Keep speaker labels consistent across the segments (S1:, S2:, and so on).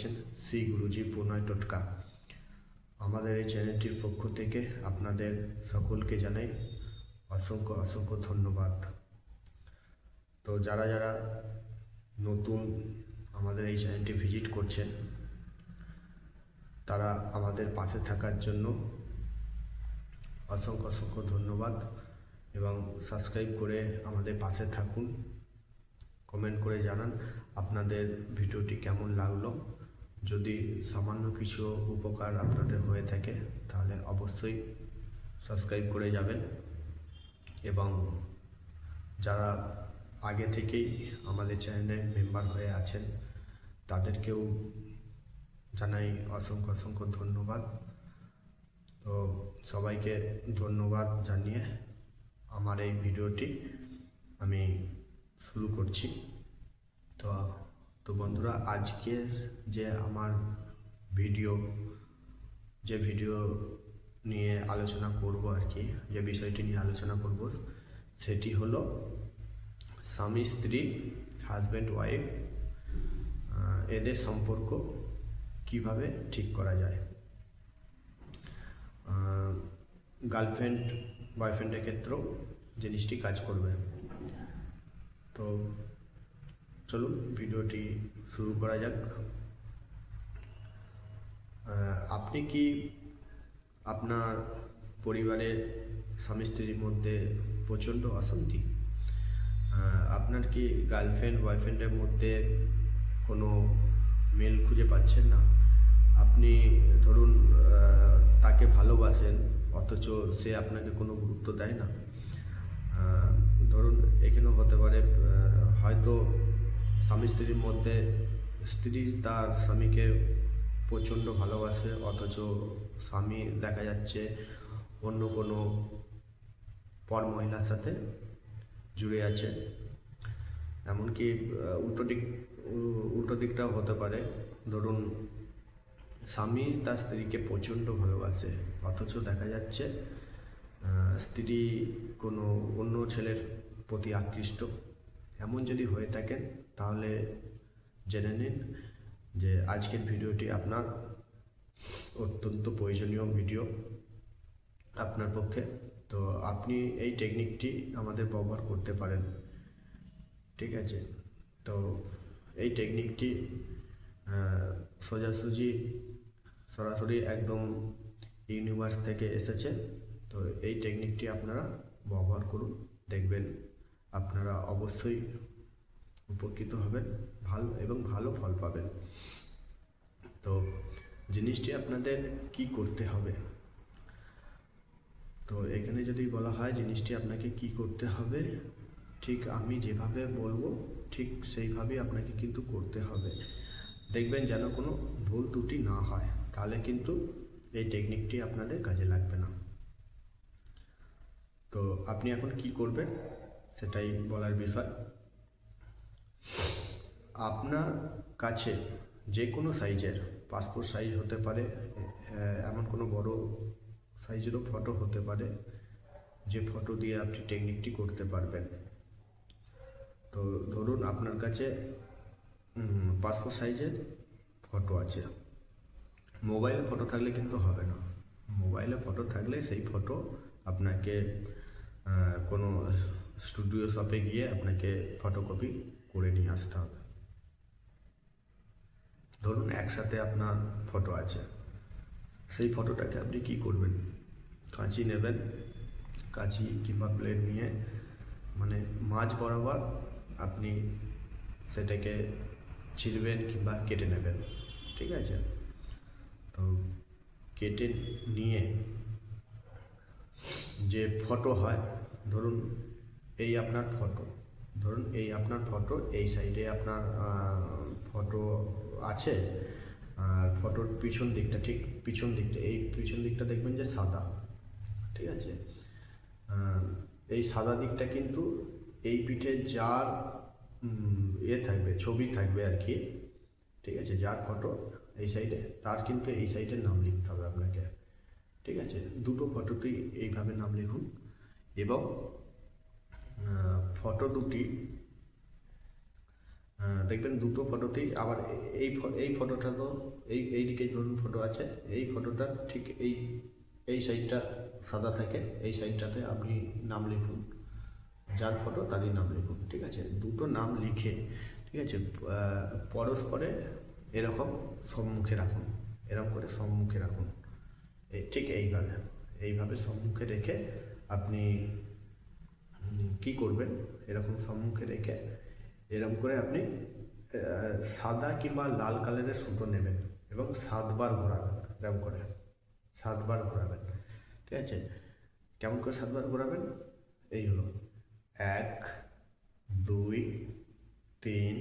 S1: দেখছেন? শ্রী গুরুজি প্রণয় টোটকা। আমাদের এই চ্যানেলটির পক্ষ থেকে আপনাদের সকলকে জানাই অসংখ্য অসংখ্য ধন্যবাদ। তো যারা যারা নতুন আমাদের এই চ্যানেলটি ভিজিট করছেন, তারা আমাদের পাশে থাকার জন্য অসংখ্য অসংখ্য ধন্যবাদ এবং সাবস্ক্রাইব করে আমাদের পাশে থাকুন। কমেন্ট করে জানান আপনাদের ভিডিওটি কেমন লাগল। যদি সামান্য কিছু উপকার আপনাদের হয়ে থাকে, তাহলে অবশ্যই সাবস্ক্রাইব করে যাবেন। এবং যারা আগে থেকেই আমাদের চ্যানেলে মেম্বার হয়ে আছেন, তাদেরকেও জানাই অসংখ্য অসংখ্য ধন্যবাদ। তো সবাইকে ধন্যবাদ জানিয়ে আমার এই ভিডিওটি আমি শুরু করছি। তো তো বন্ধুরা, আজকের যে আমার ভিডিও যে ভিডিও নিয়ে আলোচনা করব আর কি, যে বিষয়টি নিয়ে আলোচনা করব, সেটি হলো স্বামী, স্ত্রী হাজব্যান্ড ওয়াইফ এদের সম্পর্ক কীভাবে ঠিক করা যায়। গার্লফ্রেন্ড বয়ফ্রেন্ডের ক্ষেত্রেও জিনিসটি কাজ করবে। তো চলুন, ভিডিওটি শুরু করা যাক। আপনি কি আপনার পরিবারের স্বামী স্ত্রীর মধ্যে প্রচণ্ড অশান্তি? আপনার কি গার্লফ্রেন্ড বয়ফ্রেন্ডের মধ্যে কোনো মেল খুঁজে পাচ্ছেন না? আপনি ধরুন তাকে ভালোবাসেন, অথচ সে আপনাকে কোনো গুরুত্ব দেয় না। ধরুন, এখানেও হতে পারে হয়তো স্বামী স্ত্রীর মধ্যে, স্ত্রী তার স্বামীকে প্রচণ্ড ভালোবাসে, অথচ স্বামী দেখা যাচ্ছে অন্য কোনো পর মহিলার সাথে জুড়ে আছে। এমনকি উল্টো দিক উল্টো দিকটাও হতে পারে। ধরুন, স্বামী তার স্ত্রীকে প্রচণ্ড ভালোবাসে, অথচ দেখা যাচ্ছে স্ত্রী কোনো অন্য ছেলের প্রতি আকৃষ্ট। এমন যদি হয়ে থাকেন তাহলে জেনে নিন যে আজকের ভিডিওটি আপনার অত্যন্ত প্রয়োজনীয় ভিডিও আপনার পক্ষে। তো আপনি এই টেকনিকটি আমাদের ব্যবহার করতে পারেন। ঠিক আছে? তো এই টেকনিকটি সোজাসুজি সরাসরি একদম ইউনিভার্স থেকে এসেছে। তো এই টেকনিকটি আপনারা ব্যবহার করুন, দেখবেন আপনারা অবশ্যই উপকৃত হবেন, ভালো এবং ভালো ফল পাবেন। তো জিনিসটি আপনাদের কি করতে হবে? তো এখানে যদি বলা হয় জিনিসটি আপনাকে কি করতে হবে, ঠিক আমি যেভাবে বলব, ঠিক সেইভাবেই আপনাকে কিন্তু করতে হবে। দেখবেন যেন কোনো ভুল ত্রুটি না হয়, তাহলে কিন্তু এই টেকনিকটি আপনাদের কাজে লাগবে না। তো আপনি এখন কি করবেন, সেটাই বলার বিষয়। আপনার কাছে যে কোনো সাইজের পাসপোর্ট সাইজ হতে পারে এমন কোনো বড় সাইজেরও ফটো হতে পারে, যে ফটো দিয়ে আপনি টেকনিকটি করতে পারবেন। তো ধরুন আপনার কাছে পাসপোর্ট সাইজের ফটো আছে। মোবাইলে ফটো থাকলে কিন্তু হবে না। মোবাইলে ফটো থাকলে সেই ফটো আপনাকে কোনো স্টুডিও শপে গিয়ে আপনাকে ফটোকপি করে নিয়ে আসতে হবে। ধরুন একসাথে আপনার ফটো আছে। সেই ফটোটাকে আপনি কি করবেন? কাঁচি নেবেন, কাঁচি কিংবা প্লেট নিয়ে মানে মাঝ বরাবর আপনি সেটাকে ছিঁড়বেন কিংবা কেটে নেবেন। ঠিক আছে? তো কেটে নিয়ে যে ফটো হয়, ধরুন এই আপনার ফটো। ধরুন এই আপনার ফটো এই সাইডে আপনার ফটো আছে আর ফটোর পিছন দিকটা ঠিক পিছন দিকটা এই পিছন দিকটা দেখবেন যে সাদা ঠিক আছে? এই সাদা দিকটা কিন্তু এই পিঠে যার উম, ইয়ে থাকবে ছবি থাকবে আর কি ঠিক আছে? যার ফটো এই সাইডে তার কিন্তু এই সাইডের নাম লিখতে হবে আপনাকে ঠিক আছে? দুটো ফটোতেই এইভাবে নাম লিখুন এবং ফটো দুটি। দেখবেন দুটো ফটোতেই আবার এই এই ফটোটা তো এই এই দিকে ধরুন ফটো আছে। এই ফটোটা ঠিক এই এই সাইডটা সাদা থাকে, এই সাইডটাতে আপনি নাম লিখুন। যার ফটো তারই নাম লিখুন, ঠিক আছে? দুটো নাম লিখে, ঠিক আছে? পরস্পরে এরকম সম্মুখে রাখুন এরকম করে সম্মুখে রাখুন। ঠিক এইভাবে এইভাবে সম্মুখে রেখে আপনি কি করবেন? এরকম সম্মুখে রেখে এরকম করে আপনি সাদা কিংবা লাল কালারের সুতো নেবেন এবং সাতবার ঘোরাবেন এরকম করে। সাতবার ঘোরাবেন, ঠিক আছে? কেমন করে সাতবার ঘোরাবেন? এই হলো, এক, দুই, তিন,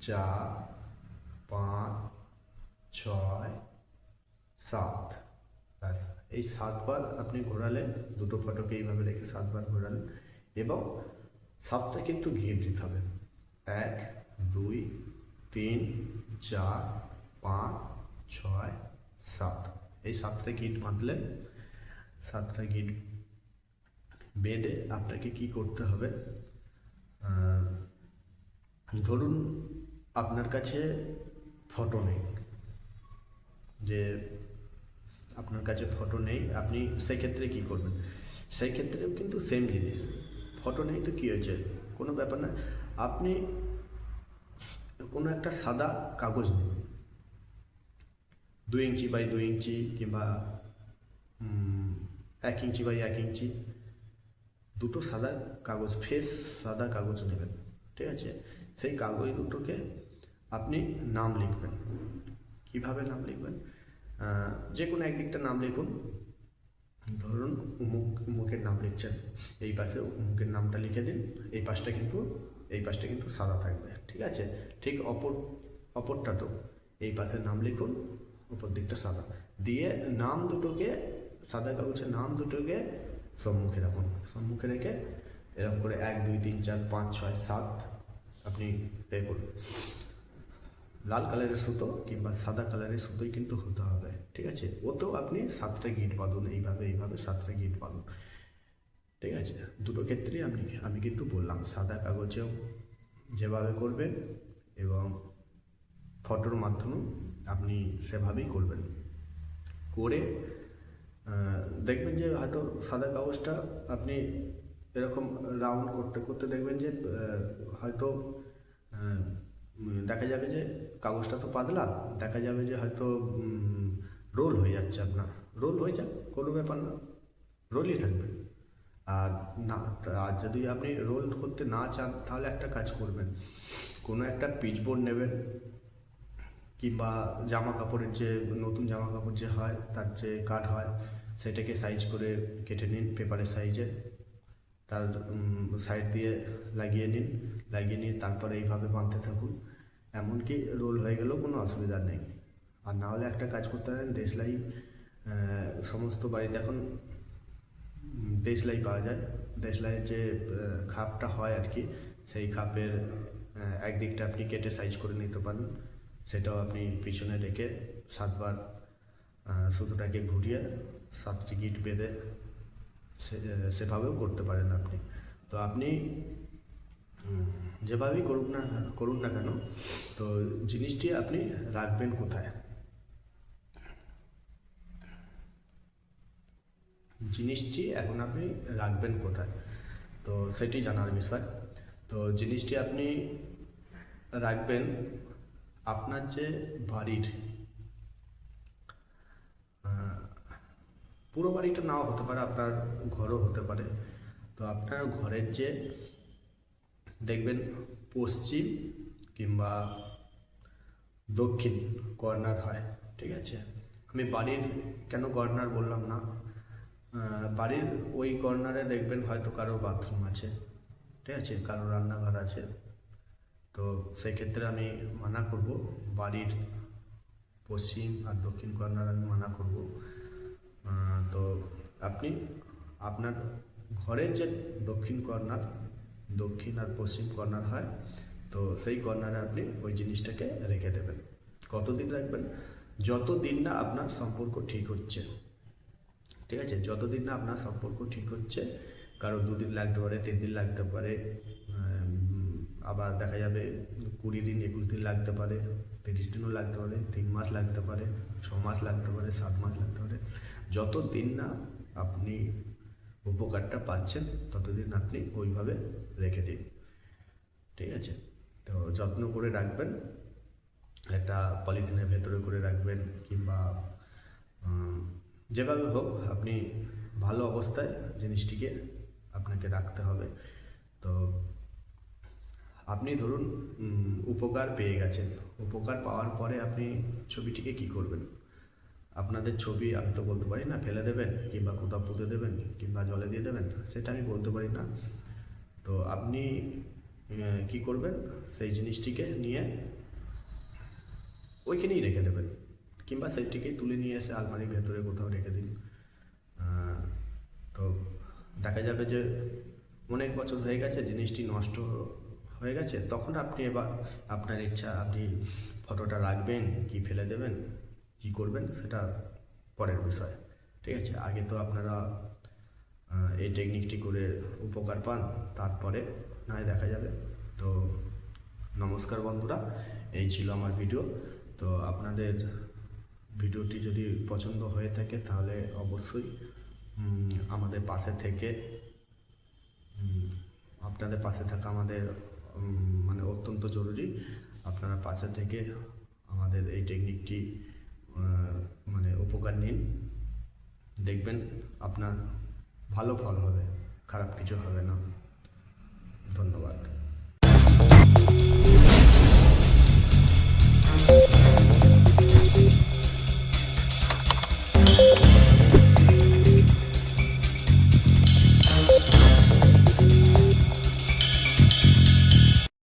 S1: চার, পাঁচ, ছয়, সাত। ব্যাস, এই সাতবার আপনি ঘোরালেন, দুটো ফটোকে এইভাবে রেখে সাতবার ঘোরালেন। এবং সাতটা কিন্তু ঘির দিতে হবে। এক, দুই, তিন, চার, পাঁচ, ছয়, সাত। এই সাতটা গিট বাঁধলে, সাতটা গিট বেঁধে আপনাকে কি করতে হবে? ধরুন আপনার কাছে ফটো নেই। যে আপনার কাছে ফটো নেই, আপনি সেক্ষেত্রে কি করবেন? সেই ক্ষেত্রেও কিন্তু সেম জিনিস। ফটো নেই তো কী হয়েছে? কোনো ব্যাপার না। আপনি কোনো একটা সাদা কাগজ নেবেন দুই ইঞ্চি বাই দুই ইঞ্চি কিংবা এক ইঞ্চি বাই এক ইঞ্চি দুটো সাদা কাগজ ফ্রেশ সাদা কাগজ নেবেন, ঠিক আছে? সেই কাগজ দুটোকে আপনি নাম লিখবেন। কীভাবে নাম লিখবেন? যে কোনো একদিকটা নাম লিখুন। ধরুন উমুক উমুকের নাম লিখছেন, এই পাশে উমুকের নামটা লিখে দিন, এই পাশটা কিন্তু, এই পাশটা কিন্তু সাদা থাকবে, ঠিক আছে? ঠিক অপর, অপরটা তো, এই পাশে নাম লিখুন উপর দিকটা সাদা। দিয়ে নাম দুটোকে, সাদা কাগজের নাম দুটোকে সম্মুখে রাখুন। সম্মুখে রেখে এরকম করে এক, দুই, তিন, চার, পাঁচ, ছয়, সাত, আপনি এ করুন। লাল কালারের সুতো কিংবা সাদা কালারের সুতোই কিন্তু হতে হবে। ঠিক আছে? ওতেও আপনি সাতটা গিট বাঁধুন, এইভাবে এইভাবে সাতটা গিট বাঁধুন। ঠিক আছে? দুটো ক্ষেত্রেই আমি আমি কিন্তু বললাম, সাদা কাগজেও যেভাবে করবেন এবং ফটোর মাধ্যমেও আপনি সেভাবেই করবেন। করে দেখবেন যে হয়তো সাদা কাগজটা আপনি এরকম রাউন্ড করতে করতে দেখবেন যে হয়তো দেখা যাবে যে কাগজটা তো পাতলা, দেখা যাবে যে হয়তো রোল হয়ে যাচ্ছে আপনার। রোল হয়ে যাক, কোনো ব্যাপার না। রোলই থাকবে। আর না, আর যদি আপনি রোল করতে না চান, তাহলে একটা কাজ করবেন। কোনো একটা পিচবোর্ড নেবেন, কিংবা জামা কাপড়ের যে নতুন জামা কাপড় যে হয়, তার যে কাট হয়, সেটাকে সাইজ করে কেটে নিন পেপারের সাইজে তার সাইড দিয়ে লাগিয়ে নিন, লাগিয়ে নিয়ে তারপরে এইভাবে বাঁধতে থাকুন। এমনকি রোল হয়ে গেলেও কোনো অসুবিধা নেই। আর না হলে একটা কাজ করতে পারেন, দেশলাই সমস্ত বাড়িতে এখন দেশলাই পাওয়া যায়। দেশলাইয়ের যে খাপটা হয় আর কি সেই খাপের একদিকটা আপনি কেটে সাইজ করে নিতে পারেন। সেটাও আপনি পিছনে রেখে সাতবার সুতোটাকে ঘুরিয়ে সাতটি গিট বেঁধে সেভাবেও করতে পারেন আপনি। তো আপনি যেভাবেই করুন না করুন না কেন, তো জিনিসটি আপনি রাখবেন কোথায়? জিনিসটি এখন আপনি রাখবেন কোথায়? তো সেটি জানার বিষয়। তো জিনিসটি আপনি রাখবেন আপনার যে বাড়ির পুরো বাড়িটা নাও হতে পারে, আপনার ঘরও হতে পারে। তো আপনার ঘরের যে, দেখবেন পশ্চিম কিংবা দক্ষিণ কর্নার হয়, ঠিক আছে? আমি বাড়ির কেন কর্নার বললাম না? বাড়ির ওই কর্নারে দেখবেন হয়তো কারও বাথরুম আছে, ঠিক আছে? কারও রান্নাঘর আছে। তো সেই ক্ষেত্রে আমি মানা করব, বাড়ির পশ্চিম আর দক্ষিণ কর্নার আমি মানা করব। তো আপনি আপনার ঘরের যে দক্ষিণ কর্নার দক্ষিণ আর পশ্চিম কর্নার হয়, তো সেই কর্নারে আপনি ওই জিনিসটাকে রেখে দেবেন। কতদিন রাখবেন? যতদিন না আপনার সম্পর্ক ঠিক হচ্ছে। ঠিক আছে? যতদিন না আপনার সম্পর্ক ঠিক হচ্ছে, কারও দুদিন লাগতে পারে, তিন দিন লাগতে পারে আবার দেখা যাবে কুড়ি দিন, একুশ দিন লাগতে পারে, তিরিশ দিনও লাগতে পারে, তিন মাস লাগতে পারে, ছ মাস লাগতে পারে, সাত মাস লাগতে পারে। যত দিন না আপনি উপকারটা পাচ্ছেন, ততদিন আপনি ওইভাবে রেখে দিন। ঠিক আছে? তো যত্ন করে রাখবেন, একটা পলিথিনের ভেতরে করে রাখবেন, কিংবা যেভাবে হোক, আপনি ভালো অবস্থায় জিনিসটিকে আপনাকে রাখতে হবে। তো আপনি ধরুন উপকার পেয়ে গেছেন। উপকার পাওয়ার পরে আপনি ছবিটিকে কি করবেন? আপনাদের ছবি আমি তো বলতে পারি না, ফেলে দেবেন কিংবা কোথাও পুঁতে দেবেন কিংবা জলে দিয়ে দেবেন, সেটা আমি বলতে পারি না। তো আপনি কি করবেন? সেই জিনিসটিকে নিয়ে ওইখানেই রেখে দেবেন। কিংবা সেইটিকে তুলে নিয়ে এসে আলমারির ভেতরে কোথাও রেখে দিন। তো দেখা যাবে যে অনেক বছর হয়ে গেছে, জিনিসটি নষ্ট হয়ে গেছে। তখন আপনি এবার আপনার ইচ্ছা, আপনি ফটোটা রাখবেন, কি ফেলে দেবেন, কি করবেন, সেটা পরের বিষয়। ঠিক আছে? আগে তো আপনারা এই টেকনিকটি করে উপকার পান, তারপরে নয় দেখা যাবে। তো নমস্কার বন্ধুরা, এই ছিল আমার ভিডিও তো আপনাদের ভিডিওটি যদি পছন্দ হয়ে থাকে, তাহলে অবশ্যই আমাদের পাশে থেকে আপনাদের পাশে থাকা আমাদের মানে অত্যন্ত জরুরি। আপনারা পাশে থেকে আমাদের এই টেকনিকটি মানে উপকার নিন। দেখবেন আপনার ভালো ফল হবে, খারাপ কিছু হবে না। ধন্যবাদ।